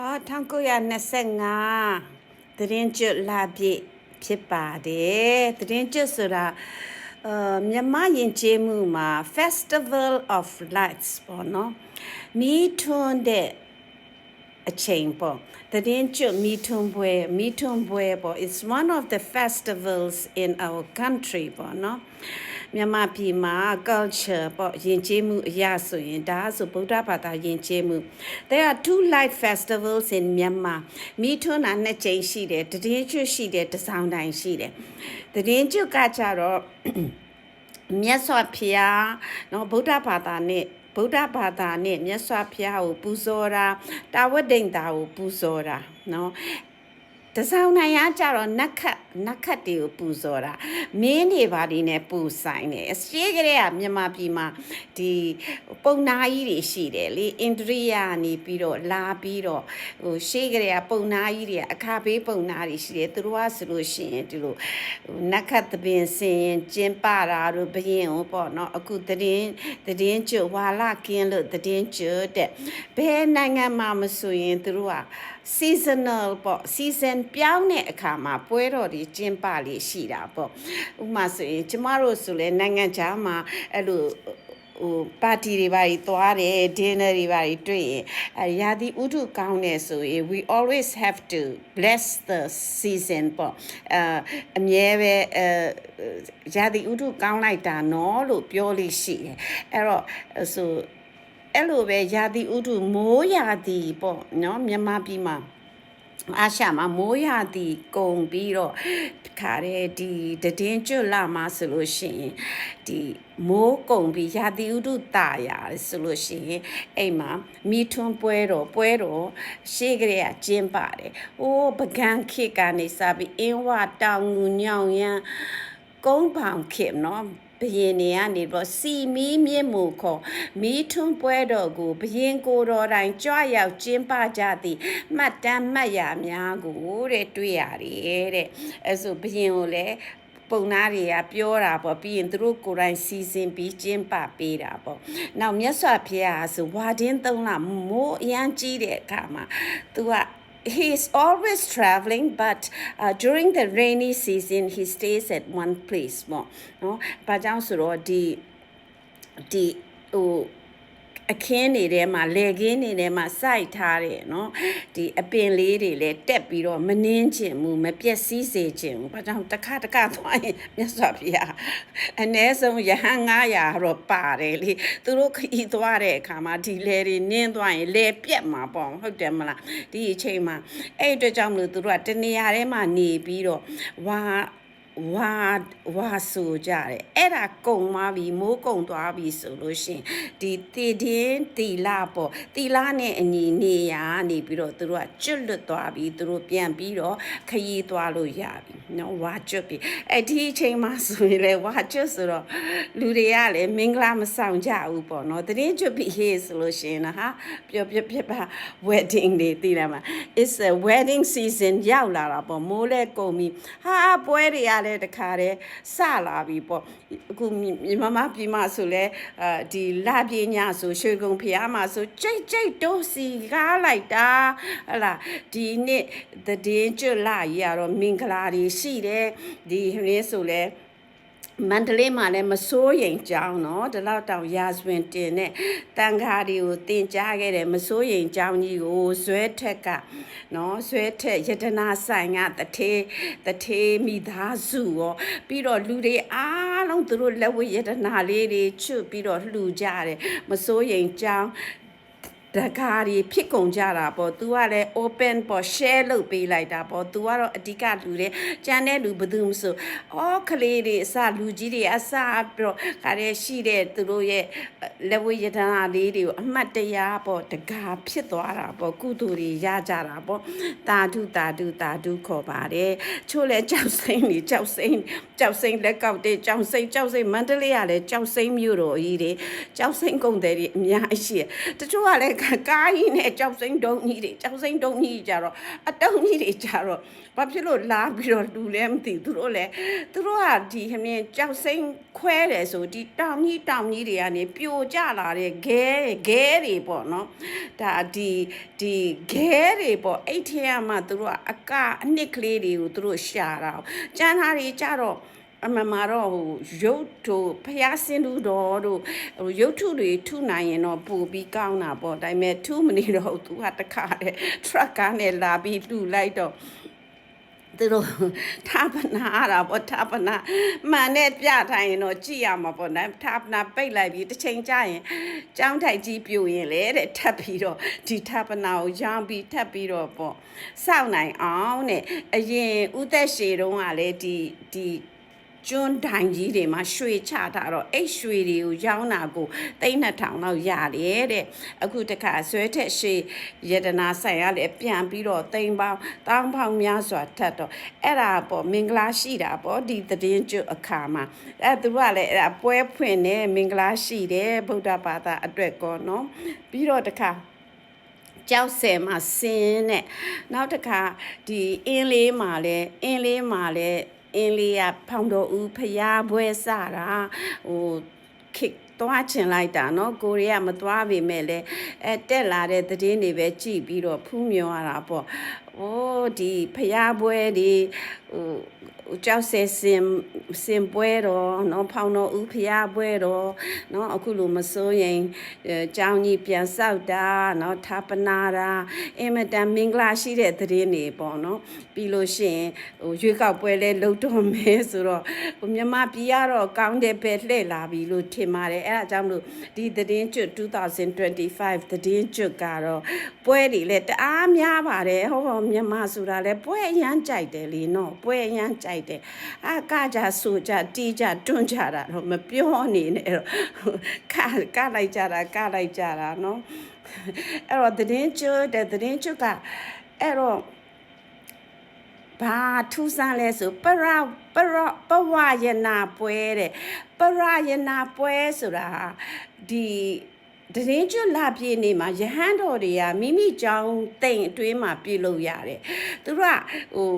အာ1925သတင်းကျွတ်လာပြည့်ဖြစ်ပါတယ်သတင်းကျွတ်ဆိုတာအာမြန်မာယဉ်ကျေးမှုမှာ Festival of Lights ပေါ့နော်မီးထွန်းတဲ့အချိန်ပေါ့သတင်းကျွတ်မီးထွန်းပွဲမီးထွန်းပွဲပေါ့ it's one of the festivals in our country ပေါ့နော် မြန်မာပြည်မှာ culture ပေါ့ယဉ်ကျေးမှုအရာဆိုရင်ဒါဆိုဗုဒ္ဓဘာသာယဉ်ကျေးမှု there are two light festivals in Myanmar မီးထွန်းတာနှစ်ကြိမ်ရှိတယ်တည်င်းကျွတ်ရှိတယ်တစောင်းတိုင်းရှိတယ်တည်င်းကျွတ်ကကြတော့ မြတ်စွာဘုရားเนาะဗုဒ္ဓဘာသာနဲ့ဗုဒ္ဓဘာသာနဲ့မြတ်စွာဘုရားကိုပူဇော်တာတာဝတ္တိန်တာကိုပူဇော်တာเนาะ တစောင်းနိုင်ရကြတော့နတ်ခတ်နတ်ခတ်တွေကိုပူဇော်တာမင်းတွေဘာတွေနဲ့ပူဆိုင်တယ်အရှိကလေးကမြန်မာပြည်မှာဒီပုံနာကြီးတွေရှိတယ်လေအိန္ဒြိယကနေပြီးတော့လာပြီးတော့ဟိုရှေးကလေးကပုံနာကြီးတွေကအခါဘေးပုံနာတွေရှိတယ်သူတို့ကဆိုလို့ရှိရင်ဒီလိုဟိုနတ်ခတ်သပင်စင်ရင်ကျင်းပတာတို့ဘရင်ဟိုပေါ့နော်အခုတည်င်းတည်င်းကျွတ်ဝါလာကင်းလို့တည်င်းကျွတ်တဲ့ဘယ်နိုင်ငံမှာမဆိုရင်သူတို့က seasonal ပေါ့ season ပြောင်းတဲ့အခါမှာပွဲတော်တွေကျင်းပလေးရှိတာပေါ့ဥပမာဆိုရင်ကျမတို့ဆိုလဲနိုင်ငံခြားမှာအဲ့လိုဟိုပါတီတွေပါကြီးသွားတယ် dinner တွေပါကြီးတွေ့ရင်အဲရာသီဥတုကောင်းနေဆိုရင် we always have to bless the season ပေါ့အဲအမြဲပဲအဲရာသီဥတုကောင်းလိုက်တာနော်လို့ပြောလို့ရှိတယ်အဲ့တော့ဆိုအဲ့လိုပဲရာသီဥတုမိုးရာသီပေါ့နော်မြန်မာပြည်မှာ အာရှမှာမိုးရာသီကုန်ပြီးတော့ခါတဲ့ဒီတည်င်းကျွတ်လာမှာဆိုလို့ရှိရင်ဒီမိုးကုန်ပြီးရာသီဥတုတာရဆိုလို့ရှိရင်အဲ့မှာမိထွန်းပွဲတော်ပွဲတော်ရှေ့ကလေးကကျင်းပါတယ်။အိုးပကံခေတ်ကနေစပြီးအင်းဝတောင်ငူညောင်ရမ်းကုန်းပေါင်ခေတ်နော် ဘရင်တွေကနေတော့စီမီမြင့်မှုခေါ်မီးထွန်းပွဲတော်ကိုဘရင်ကိုတော်တိုင်ကြွရောက်ကျင်းပကြသည်မှတ်တမ်းမှတ်ရများကိုတဲ့တွေ့ရတယ်တဲ့အဲဆိုဘရင်ကိုလည်းပုံနာတွေကပြောတာပေါ့ပြီးရင်သူတို့ကိုယ်တိုင်စီစဉ်ပြီးကျင်းပပေးတာပေါ့။နောက်မြတ်စွာဘုရားဆိုဝါတင်းသုံးလမိုးအရန်ကြီးတဲ့အခါမှာ तू က he is always traveling but uh, during the rainy season he stays at one place ပေါ့နော်။ဘာကြောင့်ဆိုတော့ဒီဒီဟို အခင်းတွေထဲမှာလေခင်းတွေထဲမှာစိုက်ထားတဲ့နော်ဒီအပင်လေးတွေလည်းတက်ပြီးတော့မနှင်းချင်ဘူးမပျက်စီးစေချင်ဘူးဘာကြောင့်တခါတခါသွားရင်မြတ်စွာဘုရားအ ਨੇ ဆုံးရဟန်း900တော့ပါတယ်လေသူတို့ခီးသွားတဲ့အခါမှာဒီလေတွေနင်းသွားရင်လေပြက်မှာပေါ့ဟုတ်တယ်မလားဒီအချိန်မှာအဲ့အတွက်ကြောင့်မလို့သူတို့ကတနေရာထဲမှာနေပြီးတော့ဝါဝါဝါဆိုကြတယ် အဲ့ဒါကုံသွားပြီမိုးကုံသွားပြီဆိုလို့ရှရင်ဒီတီတင်းတီလာပေါ့တီလာနဲ့အညီနေရနေပြီးတော့သူတို့ကကျွတ်လွတ်သွားပြီသူတို့ပြန်ပြီးတော့ခရီးသွားလို့ရပြီနော်ဝါကျွတ်ပြီအဲ့ဒီအချိန်မှာဆိုရင်လေဝါကျွတ်ဆိုတော့လူတွေကလည်းမင်္ဂလာမဆောင်ကြဘူးပေါ့နော်တရင်ကျွတ်ပြီဟေးဆိုလို့ရှရင်နော်ဟာပျော်ပျော်ပြပါ wedding တွေတည်လာမှာ it's a wedding season ရောက်လာတာပေါ့မိုးလဲကုန်ပြီဟာပွဲတွေကလည်းတခါတည်းစလာပြီပေါ့အခုမြန်မာပြည်မှာဆိုလဲအဲဒီလာပြညာဆိုရွှေကုံဖျားမှာဆိုကြိတ်ကြိတ်တိုးစီကားလိုက်တာဟလာဒီနေ့သတည်င်းကျွတ်လာကြီးကတော့မင်္ဂလာတွေရှိတယ်ဒီဟင်းဆိုလဲ မန္တလေးမှာလည်းမစိုးရင်ကြောင်းနော်ဒီလောက်တောင်ရာဇဝင်တင်တဲ့တန်ခါတွေကိုတင်ကြားခဲ့တယ်မစိုးရင်ကြောင်းကြီးကိုဇွဲထက်ကနော်ဇွဲထက်ယတနာဆိုင်ကတထေးတထေးမိသားစုရောပြီးတော့လူတွေအားလုံးသူတို့လက်ဝဲယတနာလေးတွေချွတ်ပြီးတော့လှူကြတယ်မစိုးရင်ကြောင်း တကားကြီးဖြစ်ကုန်ကြတာပေါ့ तू ကလည်း open ပေါ့ share လုပ်ပေးလိုက်တာပေါ့ तू ကတော့အဓိကလူတွေကြံတဲ့လူဘယ်သူမဆိုအော်ကလေးတွေအစလူကြီးတွေအစပြီးတော့ခါရဲရှိတဲ့သူတို့ရဲ့လက်ဝဲရတနာလေးတွေကိုအမှတ်တရပေါ့တကားဖြစ်သွားတာပေါ့ကုသိုလ်တွေရကြတာပေါ့တာဓုတာဓုတာဓုခေါ်ပါတယ်ချို့လဲကြောက်စိမ့်နေကြောက်စိမ့်ကြောက်စိမ့်လက်ကောက်တဲ့ကြောက်စိမ့်ကြောက်စိမ့်မန္တလေးကလည်းကြောက်စိမ့်မြို့တော်ကြီးတွေကြောက်စိမ့်ကုန်တယ်တွေအများကြီးရှိတယ်တချို့ကလည်းကားကြီးနဲ့ကြောက်စိမ့်တုံးကြီးတွေကြောက်စိမ့်တုံးကြီးကြတော့အတုံးကြီးတွေကြတော့ဘာဖြစ်လို့လာပြီးတော့လူလဲမသိဘူးသူတို့လဲသူတို့ကဒီဟမင်းကြောက်စိမ့်ခွဲတယ်ဆိုဒီတောင်ကြီးတောင်ကြီးတွေကနေပြိုကျလာတဲ့ခဲခဲတွေပေါ့နော်ဒါဒီဒီခဲတွေပေါ့အဲ့ထဲမှာသူတို့ကအကအနှစ်ကလေးတွေကိုသူတို့ရှာတာကျန်းသားတွေကြတော့ အမှန်မှာတော့ဟိုရုပ်တို့ဖျားစင်းလူတော်တို့ဟိုရုပ်ထုတွေထုနိုင်ရင်တော့ပူပြီးကောင်းတာပေါ့ဒါပေမဲ့ထုမနေတော့သူကတခါတဲ့ truck ကားနဲ့လာပြီးတူလိုက်တော့သူတို့ထာပနာရတာပေါ့ထာပနာမှန်နဲ့ပြထိုင်ရင်တော့ကြည့်ရမှာပေါ့နော်ထာပနာပိတ်လိုက်ပြီးတစ်ချိန်ကြာရင်ကြောင်းထိုက်ကြီးပြိုရင်လေတဲ့ထပ်ပြီးတော့ဒီထာပနာကိုရောင်းပြီးထပ်ပြီးတော့ပေါ့စောင့်နိုင်အောင်တဲ့အရင်ဥသက်ရှည်တုန်းကလည်းဒီဒီ ကျွန်းတိုင်ကြီးတွေမှာရွှေချထားတော့အဲ့ရွှေတွေကိုရောင်းတာကိုသိန်း2000လောက်ရတယ်တဲ့အခုတခါဆွဲထက်ရှေယတနာဆိုင်ရလေပြန်ပြီးတော့သိန်းပေါင်းတောင်းပေါင်းများစွာထပ်တော့အဲ့ဒါပေါ့မင်္ဂလာရှိတာပေါ့ဒီသတင်းကျွတ်အခါမှာအဲ့သူကလည်းအဲ့ဒါပွဲဖွင့်နေမင်္ဂလာရှိတယ်ဗုဒ္ဓဘာသာအတွက်ကောနော်ပြီးတော့တခါကြောက်ဆယ်မှာဆင်းတဲ့နောက်တစ်ခါဒီအင်းလေးမှာလဲအင်းလေးမှာလဲ အင်းလေးကဖောင်တော်ဦးဖျားပွဲစတာဟိုခိတ် သွားချင်လိုက်တာเนาะကိုရီးယားမသွားပေမဲ့လည်းအဲတက်လာတဲ့သတင်းတွေပဲကြည့်ပြီးတော့ဖူးမြော်ရတာပေါ့။အိုးဒီဖျားပွဲတွေဟိုဟိုကြောက်ဆဲစင်စင်ပွဲတော့เนาะဖောင်တော်ဦးဖျားပွဲတော့เนาะအခုလိုမစိုးရင်အဲကြောင်းကြီးပြန်ဆောက်တာเนาะထာပနာတာအင်မတန်မင်္ဂလာရှိတဲ့သတင်းတွေပေါ့เนาะပြီးလို့ရှိရင်ဟိုရွေးကောက်ပွဲလဲလုံတော့မယ်ဆိုတော့ဟိုမြန်မာပြည်ကတော့ကောင်းတဲ့ပဲလှည့်လာပြီလို့ထင်ပါတယ် အဲဒါကြောင့်မလို့ဒီသတင်းကျွတ်2025သတင်းကျွတ်ကတော့ပွဲတွေလဲတအားများပါတယ်ဟောဟောမြန်မာဆိုတာလဲပွဲအရန်ကြိုက်တယ်လीနော်ပွဲအရန်ကြိုက်တယ်အာကကြဆိုကြတီးကြတွန်းကြတာတော့မပြောနေနဲ့တော့ကကလိုက်ကြတာကလိုက်ကြတာနော်အဲ့တော့သတင်းကျွတ်တဲ့သတင်းကျွတ်ကအဲ့တော့ ဘာထူးဆန်းလဲဆိုပရပရပဝယနာပွဲတဲ့ပရယနာပွဲဆိုတာဒီတရင်ကျွလာပြေနေမှာယဟန်တော်တွေကမိမိကြောင်းတိမ်အတွင်းမှာပြေလို့ရတယ်သူတို့ကဟို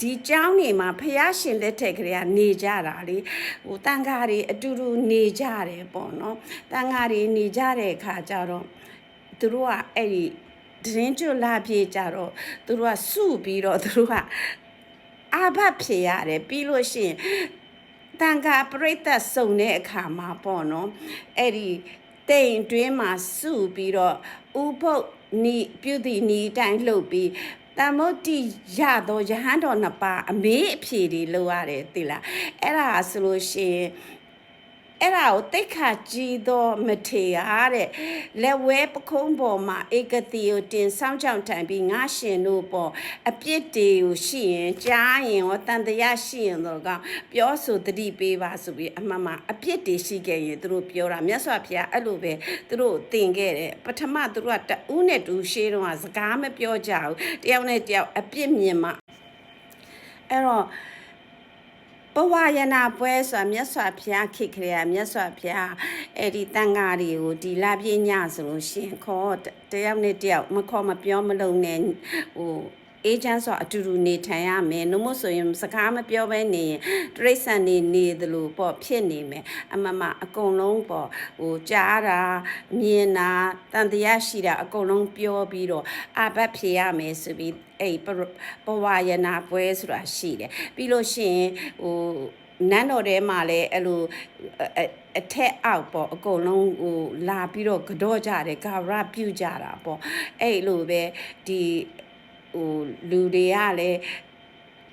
ဒီเจ้าနေမှာဖះရှင်လက်ထက်ကလေးကနေကြတာလေဟိုတန်ခါတွေအတူတူနေကြတယ်ပေါ့နော်တန်ခါတွေနေကြတဲ့အခါကျတော့သူတို့ကအဲ့ဒီ ဒရင်ကျွလာပြေကြတော့သူတို့ကစုပြီးတော့သူတို့ကအာဘတ်ဖြေရတယ်ပြီးလို့ရှိရင်တန်ခါပရိသတ်စုံတဲ့အခါမှာပေါ့နော်အဲ့ဒီတိမ်တွင်းမှာစုပြီးတော့ဥပုပ်နီပြုသည်နီတိုင်းလှုပ်ပြီးတမုတ်တိရတော့ယဟန်တော်နှစ်ပါးအမေးအဖြေတွေလုပ်ရတယ်သိလားအဲ့ဒါဆိုလို့ရှိရင် အဲ့ဒါကိုတိတ်ခါကြည်သောမထေရတဲ့လက်ဝဲပခုံးပေါ်မှာဧကတိကိုတင်ဆောင်ချောင်းထိုင်ပြီးငါရှင်တို့ပေါ်အပြစ်တွေကိုရှိရင်ကြားရင်ရောတန်တရားရှိရင်တော့ကောင်ပြောဆိုတတိပေးပါဆိုပြီးအမှန်မှအပြစ်တွေရှိခဲ့ရင်သူတို့ပြောတာမြတ်စွာဘုရားအဲ့လိုပဲသူတို့သင်ခဲ့တယ်ပထမသူတို့ကတဦးနဲ့တူရှေးတော့စကားမပြောကြဘူးတယောက်နဲ့တယောက်အပြစ်မြင်မှအဲ့တော့ ဘဝယနာပွဲဆိုတာမြတ်စွာဘုရားခေတ်ခရေမြတ်စွာဘုရားအဲ့ဒီတန်ဃာတွေကိုဒီလာပြည့်ညဆိုလို့ရှရင်ခေါ်တယောက်နဲ့တယောက်မခေါ်မပြောမလုံနဲ့ဟို အေဂျင့်ဆိုအတူတူနေထိုင်ရမယ်နှမို့ဆိုရင်စကားမပြောဘဲနေရင်တရိษံနေနေသလိုပေါ့ဖြစ်နေမယ်အမမအကုန်လုံးပေါ့ဟိုကြားတာမြင်တာတန်တရားရှိတာအကုန်လုံးပြောပြီးတော့အဘတ်ဖြေရမယ်ဆိုပြီးအဲ့ပဝယနာပွဲဆိုတာရှိတယ်ပြီးလို့ရှိရင်ဟိုနန်းတော်ထဲမှာလည်းအဲ့လိုအထက်အောက်ပေါ့အကုန်လုံးဟိုလာပြီးတော့ကြော့ကြတယ်ကာရပြုတ်ကြတာပေါ့အဲ့လိုပဲဒီ ဟိုလူတွေကလည်း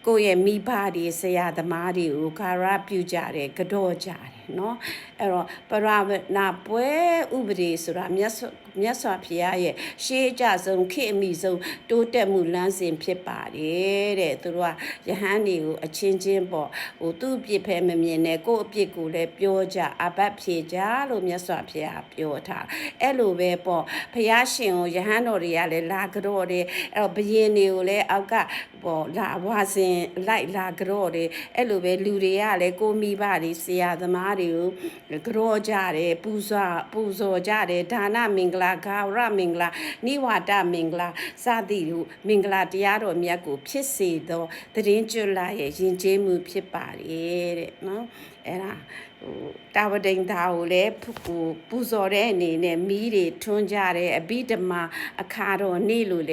ကိုယ့်ရဲ့မိဘတွေဆရာသမားတွေကိုကာရပြုကြတယ်ကြော့ကြတယ်เนาะအဲ့တော့ပရဝနာပွဲဥပဒေဆိုတာမြတ်စွာမြတ်စွာဘုရားရဲ့ရှေးအကြဆုံးခေအမိဆုံးတိုးတက်မှုလမ်းစဉ်ဖြစ်ပါတယ်တဲ့သူတို့ကယဟန်တွေကိုအချင်းချင်းပေါ့ဟိုသူ့အပြစ်ဖဲမမြင်နဲ့ကိုယ့်အပြစ်ကိုလည်းပြောကြအဘတ်ဖြေကြလို့မြတ်စွာဘုရားပြောထားအဲ့လိုပဲပေါ့ဘုရားရှင်ကိုယဟန်တော်တွေကလည်းလာကြော့တယ်အဲ့တော့ဘယင်တွေကိုလည်းအောက်ကပေါ့လာဝါစင်လိုက်လာကြော့တယ်အဲ့လိုပဲလူတွေကလည်းကိုမိဘတွေဆရာသမား တွေကိုကြောကြတယ်ပူဇော်ပူဇော်ကြတယ်ဒါနမင်္ဂလာဂါရမင်္ဂလာနိဝါဒမင်္ဂလာစသည်ဟုမင်္ဂလာတရားတော်မြတ်ကို ဖြစ်စေသောသတရင်ကျွတ်လာရဲ့ယဉ်ကျေးမှုဖြစ်ပါတယ်တဲ့နော်အဲ့ဒါဟိုတာဝတိန်သားကိုလည်းဖူဟိုပူဇော်တဲ့အနေနဲ့မီးတွေထွန်းကြတယ်အဘိဓမ္မာအခါတော်နေ့လို့လည်း